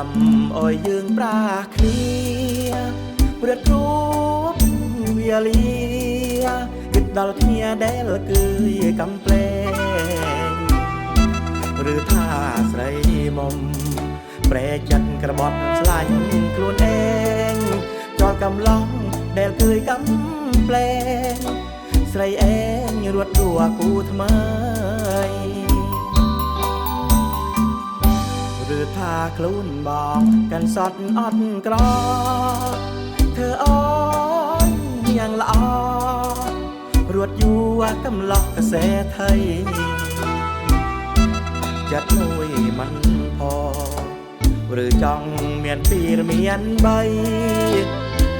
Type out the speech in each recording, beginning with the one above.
ដេញវេនឬកម្មអោយយើងប្រាគ្នាព្រឹកគ្រូបវាលាគិតដល់គ្នាដែលគឺកំប្លែងឬថាស្រីមុំប្រែចិត្តក្របត់ស្លាញ់ខ្លួនឯងចោលកំឡោះដែលគឺកំប្លែងស្រីឯងរត់ដួគូថ្មី ថាខ្លួនបងកាន់សតអត់ក្រធ្វើអើយយ៉ាងល្អរត់យូរកំឡោះកសែថៃចិត្តមួយមិនផឬចង់មានពីរមានបី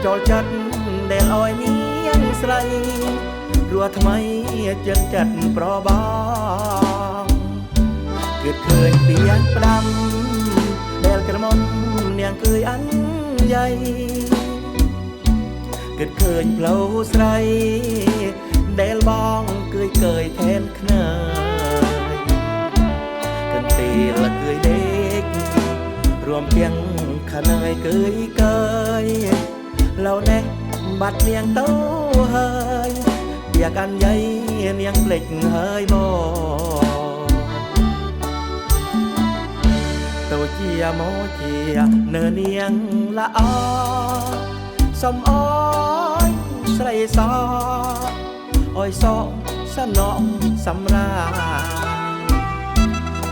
ចូលចិត្តដែលអោយនាងស្រីរស់ថ្មីចិនចិត្តប្របងគិតឃើញពីអញផ្ដាំដែលក្រមុំ នាងគឺអញໃຫญ่គិតឃើញផ្លូវស្រីដែលបងគឺកើយថែនខ្នើយកន្ទីលគឺដេករួមទាំងខណើយគឺកើយឡូវនេះបាត់នាងទៅហើយវាកាន់យាយនាងភ្លេចហើយមក ជាមកជានៅនាងល្អសំអយស្រីសអយសោសនំសម្រាប់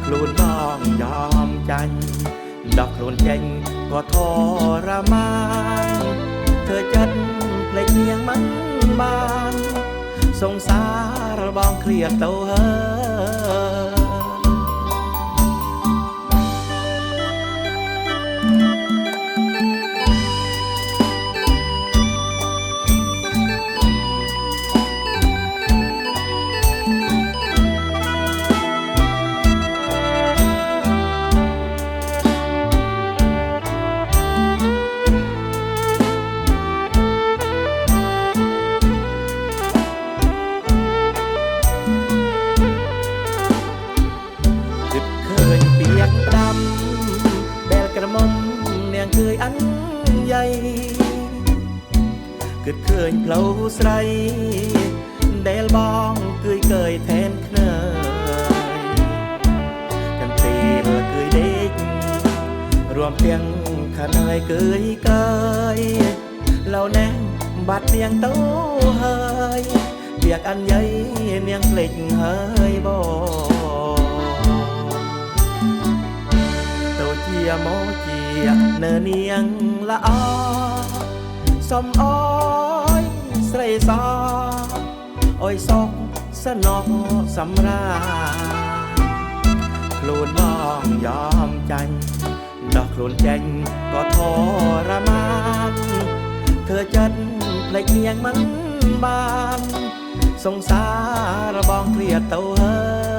ខ្លួនបងយอมចាញ់ដកខ្លួនចេញក៏ធរមានធ្វើចិត្តភ្លេចនាងមិនបាន សង្សារបងឃ្លាតទៅហើយ គិតឃើញផ្លូវស្រី ដែលបងគឺកើយថែនខ្នើយកន្ទីលគឺដេករួមទាំងខណើយគឺកើយឡូវនេះបាត់នាងទៅហើយវាកអញយាយនាងភ្លេចហើយបងទៅជាមកជានៅនាងល្អសំអយ ស្រីសអយសោកសនំសម្រាប់ខ្លួនបងយอมចាញ់ដោះខ្លួនចេញក៏ធរមានធ្វើចិត្តភ្លេចនាងមិនបាន សង្សារបងឃ្លាតទៅហើយ